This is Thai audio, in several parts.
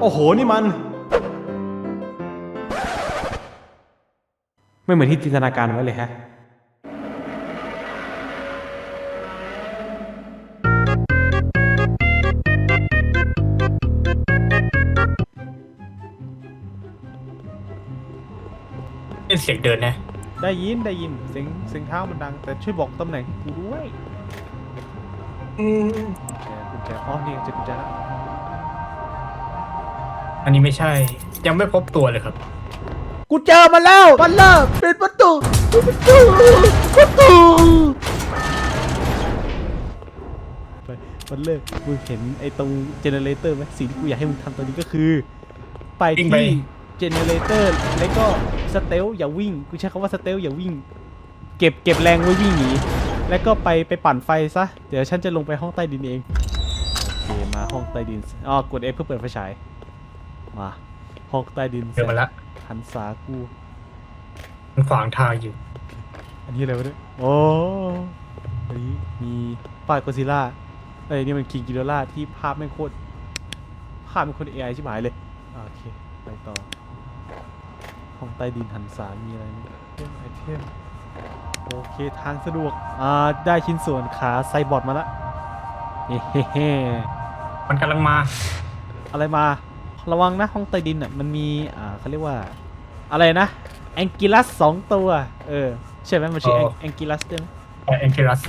โอ้โห นี่มัน ไม่เหมือนที่จินตนาการไว้เลยฮะ เป็นเสียงเดินนะ ได้ยินได้ยินเสียงเสียงเท้ามันดัง แต่ช่วยบอกตำแหน่งให้กูด้วยอืม กุญแจกุญแจอ๋อนี่เจอกุญแจแล้ว อันนี้ไม่ใช่ ยังไม่พบตัวเลยครับ กูเจอมาแล้วมันเลิกปิดประตูปิดประตูประตูไปมันเลิกมึงเห็นไอ้ตรงเจเนเรเตอร์ไหมสิ่งที่กูอยากให้มึงทำตอนนี้ก็คือ ไปวิ่งไป ที่เจเนเรเตอร์แล้วก็สเตลอย่าวิ่งกูใช้คำว่าสเตลอย่าวิ่ง เก็บเก็บแรงไว้วิ่งหนีแล้วก็ไปไปปั่นไฟซะเดี๋ยวฉันจะลงไปห้องใต้ดินเองโอเคมาห้องใต้ดินอ๋อกด F เพื่อเปิดไฟฉาย มาห้องใต้ดินเดินมาละหันสากูมันขวางทางอยู่ อันนี้อะไรวะเนี่ยโอ้อันนี้มีป้ายกอซิล่าเอ้ยนี่มันคิงกิโดล่าที่ภาพไม่งโคตรภาพเป็นคน AI ชิบหายเลยโอเคไปต่อ ห้องใต้ดินหันสามีอะไรไหมเทมไอเทมโอเคทางสะดวก อ่า ได้ชิ้นส่วนขาไซบอร์ดมาละเฮ้เฮ้เฮ้มันกำลังมา อะไรมา ระวังนะห้องใต้ดินอะมันมีอ่าเขาเรียกว่าอะไรนะแองกิลัสสองตัวเออใช่ไหมมันชื่ออ๋อแองกิลัสใช่ไหมแอนเครัส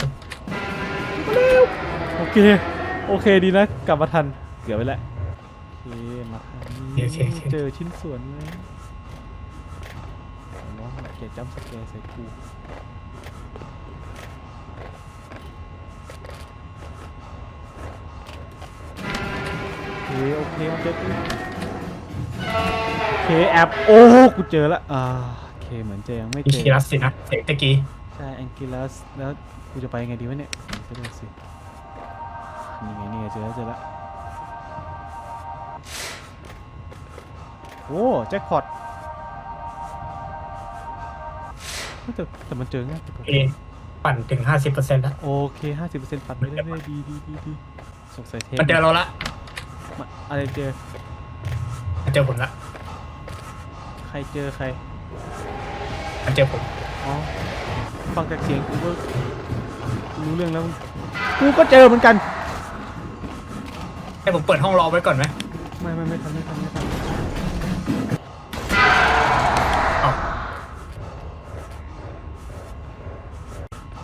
โอเคโอเคดีนะ กลับมาทันเกือบไปแล้วโอเคมาทางนี้เจอชิ้นส่วนเลยน้องเกียร์จัมป์สแกร์ใส่กูโอเคโอเคมาเจอกูโอ เคแอปโอ้กูเจอแล้วอ่าโอเคเหมือนจะยังไม่อีเจอเครัสสินะเสียงตะกี้ใช่แองกิลัสแล้วกูจะไปยังไงดีวะเนี่ยไปดูสินี่ไงนี่ไงเจอแล้วเจอแล้วโอ้แจ็คพอตเฮ้ยแต่แต่มันเจอง่ายเอปั่นถึง 50%แล้วโอเคห้าสิบเปอร์เซ็นต์ปัดไปเรื่อยๆดีดีดีดีสงสัยเทปมันเจอเราละมาอะไรเจอ มันเจอผมละใค รเจอใครมันเจอผมอ๋อฟังจากเสียงกูก็รู้เรื่องแล้วกูก็เจอเหมือนกัน ให้ผมเปิดห้องรอไว้ก่อนไหมไม่ไม่ไม่ทำไม่ทำไม่ทำอ้าว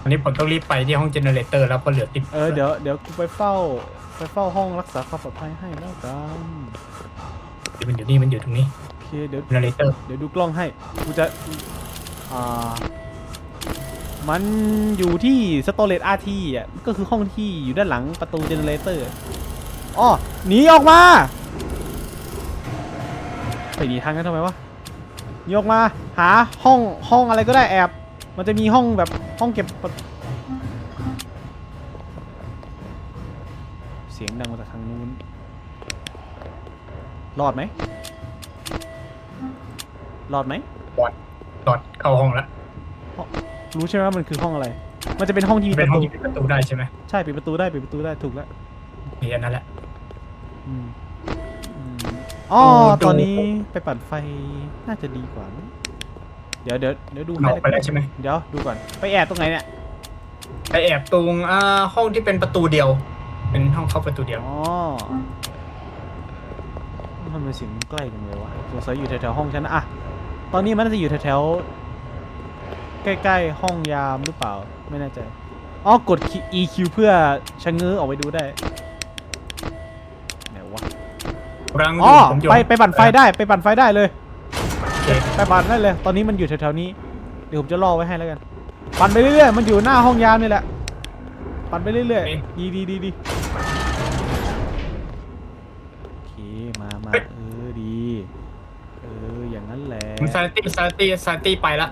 อันนี้ผมต้องรีบไปที่ห้องเจเนเรเตอร์แล้วเพราะเหลือติดเออเดี๋ยวเดี๋ยวกูไปเฝ้าไปเฝ้าห้องรักษาความปลอดภัยให้แล้วกันมันอยู่นี่มันอยู่ตรงนี้โอ เคเดี๋ยวเจเนเรเตอร์เดี๋ยวดูกล้องให้ กูจะ อ่า มันอยู่ที่สโตเลตอาร์ทีอะ ก็คือห้องที่อยู่ด้านหลังประตูเจเนเรเตอร์อ๋อหนีออกมาไปหนีทางนั้นทำไมวะหนีออกมา หาห้องห้องอะไรก็ได้แอบ มันจะมีห้องแบบห้องเก็บปะเสียงดังมาจากทางนู้น รอดไหม รอดไหมบอดหลอดเข้าห้องละรู้ใช่ไหมว่ามันคือห้องอะไร มันจะเป็นห้องที่มีปเป็นระห้องตู ที่ปิดประตูได้ใช่ไหมใช่ปิดประตูได้ปิดประตูได้ถูกแล้วมีอันนั้นแหละ อืมอืมอ๋อโอ้ดู ตอนนี้ไปปั่นไฟน่าจะดีกว่านะเดี๋ยวเดี๋ยวเดี๋ยวดูอให้อกไปแล้วใช่ไหมเดี๋ยวดูก่อนไปแอบตรงไหนเนี่ย ไปแอบตรงอ่าห้องที่เป็นประตูเดียว เป็นห้องเข้าประตูเดียว อ๋อมันเป็นเสียงใกล้จังเลยวะสงสัยอยู่แถวๆห้องฉันนะอะ ตอนนี้มันน่าจะอยู่แถวๆใกล้ๆห้องยามหรือเปล่า ไม่แน่ใจ อ๋อ กด EQ เพื่อชะเง้อออกไปดูได้ไหนวะกำลังออ๋อยู่ผมอยู่ไปไปปั่นไฟได้ไปปั่นไฟได้เลย โอเคไปปั่นได้เลย ตอนนี้มันอยู่แถวๆนี้ เดี๋ยวผมจะล่อไว้ให้แล้วกัน ปั่นไปเรื่อยๆ มันอยู่หน้าห้องยามนี่แหละ ปั่นไปเรื่อยๆ ดีดีดีดีโอเค มามาเออ ดี เออ อย่าง นั้นแหละผมซาตี้ซาตี้ซาตี้ไปละ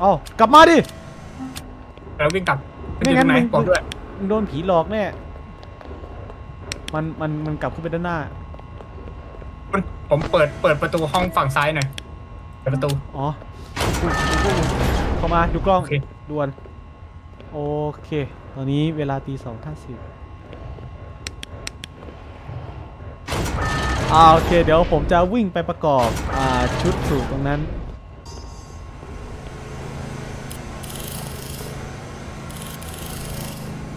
เอ้ากลับมาดิ แล้ววิ่งกลับมันอไม่ยู่งั้ตนรงไหนมึง บอกด้วยมึงโดนผีหลอกแน่ มันมันมันกลับขึ้นไปด้านหน้า มันผมเปิดเปิดประตูห้องฝั่งซ้ายหน่อยเปิดประตู อ๋อกูกูกูเข้ามาดูกล้องโอเค ด่วน โอเค ตอนนี้เวลาตีสองห้าสิบ อ่าโอเค เดี๋ยวผมจะวิ่งไปประกอบอ่าชุดสูตรตรงนั้น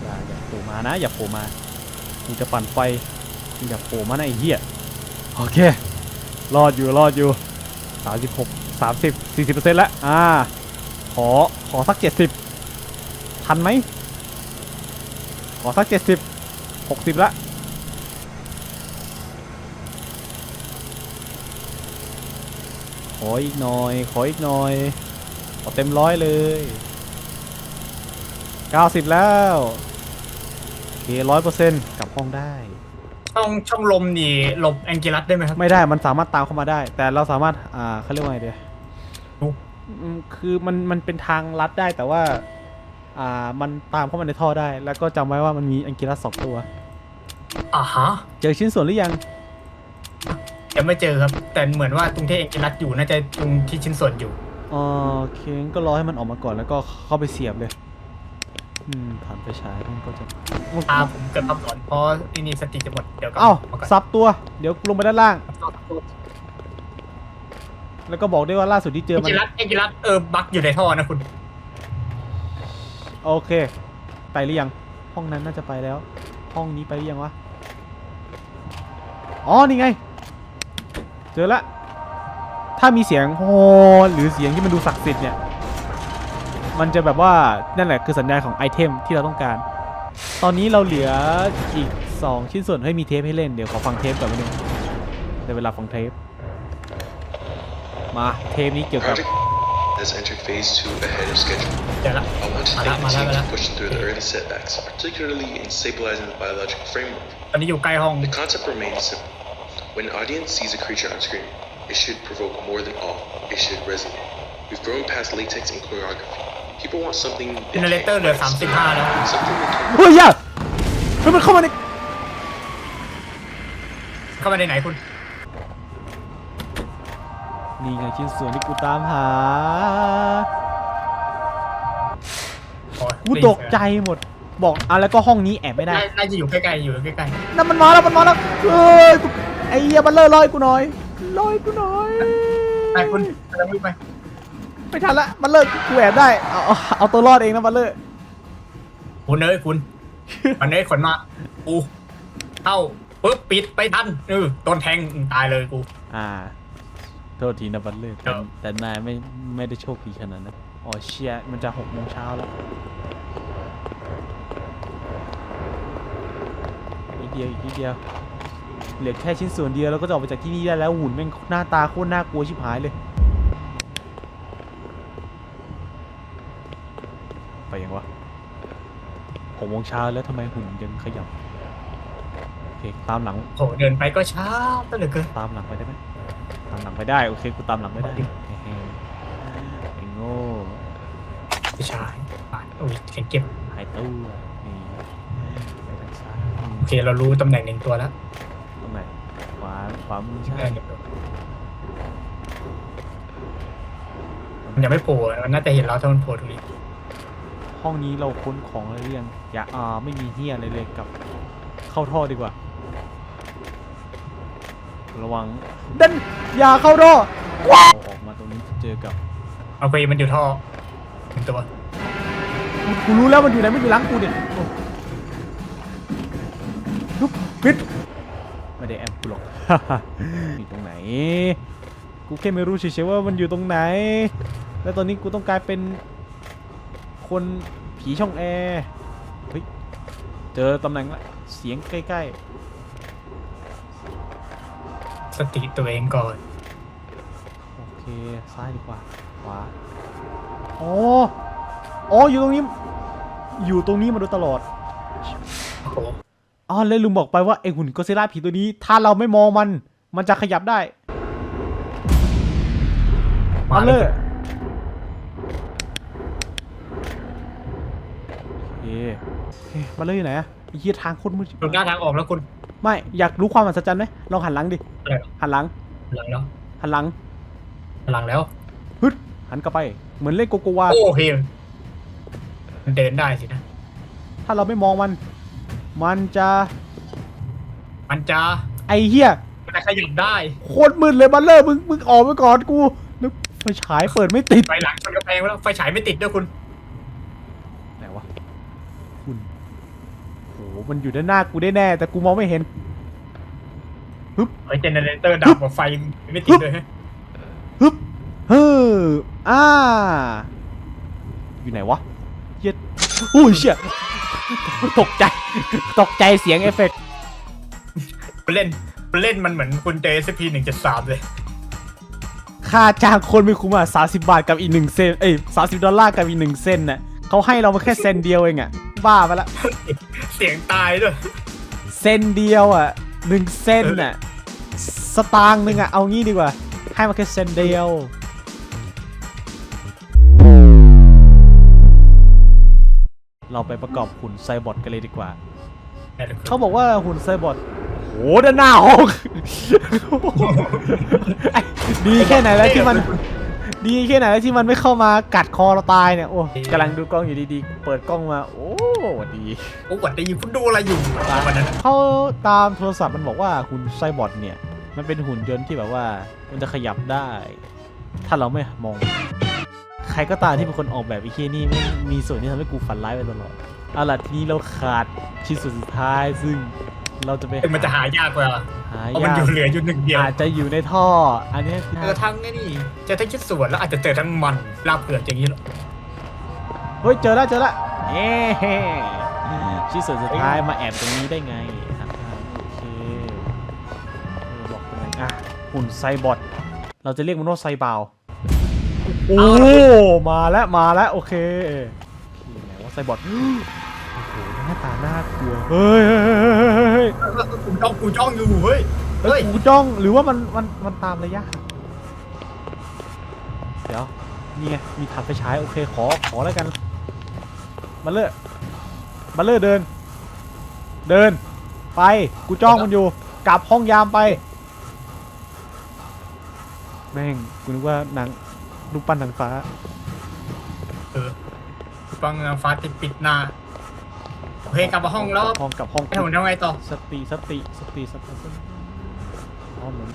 อย่าอย่าโผล่มานะ อย่าโผล่มามึงจะปั่นไฟอย่าโผล่มานะไอ้เหี้ยโอเค รอดอยู่รอดอยู่สามสิบหกสามสิบสี่สิบเปอร์เซ็นต์แล้วอ่า ขอขอสักเจ็ดสิบทันไหมขอสักเจ็ดสิบหกสิบละ ออีกหน่อย ขออีกหน่อยขอเต็มร้อยเลยเก้าสิบแล้วโอเคร้อยเปอร์เซ็นต์กลับห้องได้ ช่องช่องลมนี่หลบแองกิลัสได้ไหมครับ ไม่ได้มันสามารถตามเข้ามาได้ แต่เราสามารถอ่าเขาเรียกว่าไงเดียรู้ อืมคือมันมันเป็นทางลัดได้แต่ว่า อ่ามันตามเข้ามาในท่อได้ แล้วก็จำไว้ว่ามันมีอังกิรัสสองตัว อ่าฮะ เจอชิ้นส่วนหรือยัง ยังไม่เจอครับ แต่เหมือนว่าตรงที่แองกิลัสอยู่น่าจะตรงที่ชิ้นส่วนอยู่โอเคงั้นก็รอให้มันออกมาก่อนแล้วก็เข้าไปเสียบเลย อืมผ่านไปฉายมันก็จะตาผมเกิดความหลอนเพราะที่นี่สติจะหมดเดี๋ยวก็เอ้ามาก่อนซับตัว เดี๋ยวลงไปด้านล่าง แล้วก็บอกด้วยว่าล่าสุดที่เจแอองมันกิลัสแองกิลัสเออบักอยู่ในท่อนะคุณ โอเค ไปหรือยัง ห้องนั้นน่าจะไปแล้ว ห้องนี้ไปหรือยังวะ อ๋อ นี่ไง เจอละ ถ้ามีเสียงโฮหรือเสียงที่มันดูศักดิ์สิทธิ์เนี่ย มันจะแบบว่านั่นแหละคือสัญญาณของไอเทมที่เราต้องการ ตอนนี้เราเหลืออีก 2 ชิ้นส่วนให้มีเทปให้เล่น เดี๋ยวขอฟังเทปก่อนนิดนึงในเวลาฟังเทป มาเทปนี้เกี่ยวกับ Project has entered phase two ahead of schedule. เจอละ I want to Mala, thank the mala, team mala. for pushing through the early setbacks, particularly in stabilizing the biological framework. ตอนนี้อยู่ใกล้ห้อง The concept remains simple. When an audience sees a creature on screen, it should provoke more than awe. It should resonate. We've grown past latex and choreography. People want something เจ they เนเร can't เตอร์เหลือ quite explain. 35แล้ว Something they can เฮ้ยอย่าเฮ้ยมันเข้ามาในเข้ามาในไหนคุณ นี่ไงชิ้นส่วนที่กูตามหาอ๋อกูตกใจหมด บอกอะแล้วก็ห้องนี้แอบไม่ได้ น่าน่าจะอยู่ใกล้ๆ อยู่ใกล้นั่นมันมาแล้วมันมาแล้วเอ้ยกู ไอ้เหี้ยมันเลอะลอยกูหน่อยลอยกูหน่อยๆไปคุณกำลังวิ่งไปไม่ทันละมันเลิกกูแอบได้เอาเอาเอาตัวรอดเองนะมันเลิกคุณเอ้ยคุณมันเอ้ยขนมากูเข้าปุ๊บปิดไปทันเออโดนแทงอืมตายเลยกู อ่า โทษทีนะบัลเลอร์แต่ครับ แต่นายไม่ไม่ได้โชคดีขนาดนั้นอ๋อเชียมันจะหกโมงเช้าแล้วอีกเดียวอีกนิดเดียว เหลือแค่ชิ้นส่วนเดียวแล้วก็จะออกไปจากที่นี่ได้แล้วหุ่นแม่งหน้าตาโคตรน่ากลัวชิบหายเลย ไปยังวะหกโมงเช้าแล้วทำไมหุ่นยังขยับโอเคตามหลัง โหเดินไปก็ช้าตั้งเหลือเกินตามหลังไปได้ไหมตามหลังไปได้โอเคกูตามหลังไม่ได้เฮ้ยไอ้โง่ไม่ใช่ไปโอ้ยเขียนเก็บหายตู้นี่ไปทางซ้าย โอเคเรารู้ตำแหน่งหนึ่งตัวแล้วตรงไหน ขวาขวามือใช่มันยังไม่โผล่มันน่าจะเห็นเราถ้ามันโผล่ตรงนี้ห้องนี้เราค้นของอะไรหรือยังอย่าอ่าไม่มีเฮียอะไรเลยกลับเข้าท่อดีกว่า ระวังดันอย่าเข้าท่อว้าวออกมาตรงนี้จะเจอกับโอเคมันอยู่ท่อหนึ่งตัวกูกูรู้แล้วมันอยู่ไหนมันอยู่หลังกูเนี่ยโอ้ลุกปิด ไม่ได้แอมกูหรอกอยู่ตรงไหน กูแค่ไม่รู้เฉยๆว่ามันอยู่ตรงไหน แล้วตอนนี้กูต้องกลายเป็นคนผีช่องแอร์เฮ้ยเจอตำแหน่งละเสียงใกล้สติตัวเองก่อน ๆ โอเค ซ้ายดีกว่า ขวา อ๋อ อ๋อ อยู่ตรงนี้ อยู่ตรงนี้มาโดยตลอด โอ้โห อ๋อแล้วลุงบอกไปว่าไอหุ่นก็ซิล่าผีตัวนี้ ถ้าเราไม่มองมัน มันจะขยับได้มามาเลเลยยโอเคโอเคมาเลยอยู่ไหนอะไอ้เหี้ยทางโคตรมืดดูหน้าทางออกแล้วคุณ ไม่อยากรู้ความอัศจรรย์ไหมลองหันหลังดิอะไรหรอหันหลังหลังแล้วหันหลังหลังแล้วฮึดหันกลับไป เหมือนเล่นโกโกวาโอเคมันเดินได้สินะ ถ้าเราไม่มองมัน มันจะมันจะไอเหี้ยจะขยับได้ โคตรมืดเลยบัลเลอร์มึงมึงออกไปก่อนกูนึกไฟฉายเปิดไม่ติดไฟหลังชนกำแพงไปแล้วไฟฉายไม่ติดด้วยคุณไหนวะคุณโหมันอยู่ด้านหน้ากูได้แน่แต่กูมองไม่เห็นไฟเจเนเรเตอร์ดับกับไฟไม่ติดเลยฮะฮึบเฮ้ออ่าอยู่ไหนวะเหี้ย็ดอุ้ยเชี่ย ตกใจ ตกใจเสียงเอฟเฟกต์เล่นเล่นมันเหมือนคุณเจสพีหนึ่งเจ็ดสามเลย ค่าจ้างคนไม่คุ้มอะสาสิบาทกับอีกหนึ่งเซนเอ้ยสาสิบดอลลาร์กับอีกหนึ่งเซนน่ะเขาให้เรามาแค่เซนเดียวเองอะบ้าไปละเสียงตายด้วย เซนเดียวอะหนึ่งเซนน่ะสตางค์หนึ่งอะเอางี้ดีกว่า ให้มาแค่เซนเดียว เราไปประกอบหุ่นไซบอร์ดกันเลยดีกว่า เขาบอกว่าหุ่นไซบอร์ดโหด้านหน้าห้องไอ้ดีแค่ไหนแล้วที่มัน ดีแค่ไหนแล้วที่มันไม่เข้ามากัดคอเราตายเนี่ย โอ้กำลังดูกล้องอยู่ดีๆ เปิดกล้องมา โอ้หวัดดี โอ้หวัดดีคุณดูอะไรอยู่วันนั้นเขาตามโทรศัพท์มันบอกว่าหุ่นไซบอร์ดเนี่ย มันเป็นหุ่นยนต์ที่แบบว่า มันจะขยับได้ ถ้าเราไม่มอง ใครก็ตามที่เป็นคนออกแบบไอ้เคียนี่ไม่มีส่วนที่ทำให้กูฝันร้ายไปตลอดเอาล่ะทีนี้เราขาดชิ้นส่วนสุดท้ายซึ่งเราจะไปเป็นมันจะหายากกว่าหาเพราะมันยาอกยู่เหลืออยู่หนึ่งเดียวอาจจะอยู่ในท่อ อันนี้คือเจอทั้งไอ้นี่เจอทั้งชิ้นส่วนแล้วอาจจะเจอทั้งมันลาบเผือกอย่างนี้หรอเฮ้ยเจอแล้วเจอแล้วเย้ชิ้นส่วนสุดท้ายมาแอบตรงนี้ได้ไงอะโอเคเออบอกตรงไหนอะหุ่นไซบอร์ดเราจะเรียกมันว่าไซบาว โอ้มาแล้วมาแล้วโอเคที่ไหนว่าไซบอร์ดโอ้โหหน้าตาน่ากลัวเฮ้ยเฮ้ยเฮ้ยเฮ้ยกูจ้องกูจ้องอยู่เฮ้ยเฮ้ยกูจ้องหรือว่ามันมันมันตามระยะเดี๋ยวนี่ไงมีถังไฟฉายโอเคขอขอแล้วกันมาเลอมาเลอเดิน เดินไปกูจ้องมันอยู่กลับห้องยามไปแม่งกูนึกว่าหนัง รูปปั้นนางฟ้า เออฟังฟ้าติดปิดหน้าโอเคกลับมาห้องแล้วห้องกลับห้องไอ้ผมทำไงต่อสติสติสติสติสติอ๋อเหมือน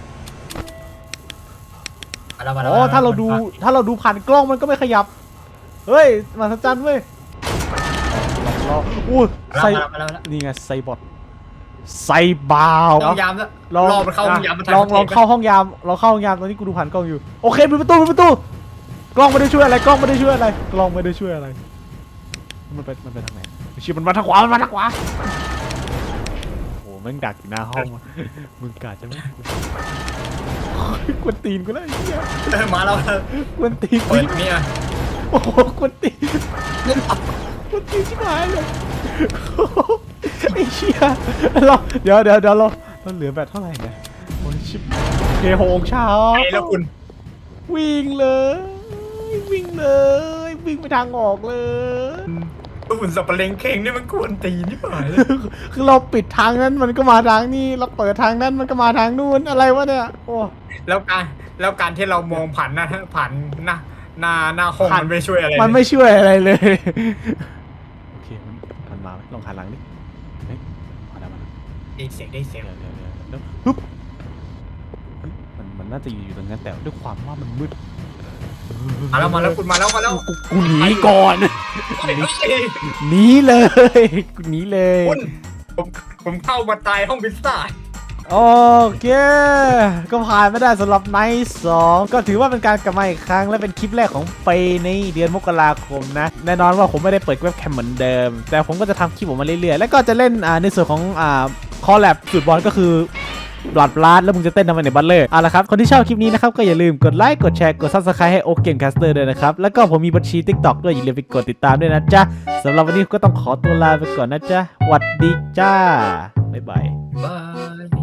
มาแล้วมาแล้วอ๋อถ้าเราดูถ้าเราดูผ่านกล้องมันก็ไม่ขยับ เฮ้ยมหัศจรรย์เว้ยรออู้มาไซแล้วมาแล้วมาแล้วนี่ไงไซบอทไซบาวห้องยามแล้วลองรอมันเข้าห้องยามมันลองลองเข้าห้องยามลองเข้าห้องยามตอนนี้กูดูผ่านกล้องอยู่โอเคปิดประตูปิดประตู กล้องไม่ได้ช่วยอะไรกล้องไม่ได้ช่วยอะไรกล้องไม่ได้ช่วยอะไร มันไปมันไปทางไหนเชี่ยมันมาทางขวามันมาทางขวาโอ้โหแม่งดักอยู่หน้าห้องว่ะมึงกาจะไม่กวนตีนกูแล้วไอ้เหี้ยเออมาแล้วกวนตีนกูเปิดเนี่ยโอ้โหกวนตีนกวนตีนชิบหายเลยไอ้เชี่ยเราเดี๋ยวเดี๋ยวเดี๋ยวเราเราเหลือแบตเท่าไหร่เนี่ยโอ้ยชิบเกโหงเช้าไปแล้วคุณ วิ่งเลย วิ่งเลย วิ่งไปทางออกเลย หุ่นสับปะเลงเข่งนี่มันกวนตีนนี่ป่ายเลยคือเราปิดทางนั้นมันก็มาทางนี้เราเปิดทางนั้นมันก็มาทางนู้นอะไรวะเนี่ยโอ้ แล้วการแล้วการที่เรามองผ่านหน้าผ่านหน้าหน้าหน้าห้องผ่าน มันไม่ช่วยอะไรมันไม่ช่วยอะไรเลย โอเค มันมันมาไหมลองหันหลังดิเฮ้ยมาแล้วมาแล้วได้เสียงได้เสียงเดี๋ยวเดี๋ยวเดี๋ยวเดี๋ยวฮึบเฮ้ยมันมันน่าจะอยู่อยู่ตรงนั้นแต่ด้วยความว่ามันมืด มาแล้วมาแล้วคุณมาแล้วมาแล้วกูกูหนีก่อนเฮ้ยหนีเลยกูหนีเลยคุณผมผมเข้ามาตายห้องพิซซ่าโอเค ก็ผ่านไม่ได้สำหรับไนท์สองก็ถือว่าเป็นการกลับมาอีกครั้ง และเป็นคลิปแรกของปีในเดือนมกราคมนะ แน่นอนว่าผมไม่ได้เปิดเว็บแคมเหมือนเดิม แต่ผมก็จะทำคลิปออกมาเรื่อยๆ แล้วก็จะเล่นอ่าในส่วนของอ่าคอลแลบสุดบอลก็คือ บลัดบลัดแล้วมึงจะเต้นทำไมในบัลเลอร์เอาละครับ คนที่ชอบคลิปนี้นะครับ ก็อย่าลืมกดไลค์กดแชร์กดซับสไครต์ให้โอเกมแคสเตอร์ด้วยนะครับ แล้วก็ผมมีบัญชีทิกตอกด้วยอย่าลืมไปกดติดตามด้วยนะจ๊ะสำหรับวันนี้ก็ต้องขอตัวลาไปก่อนนะจ๊ะหวัดดีจ้าบ๊ายบายบาย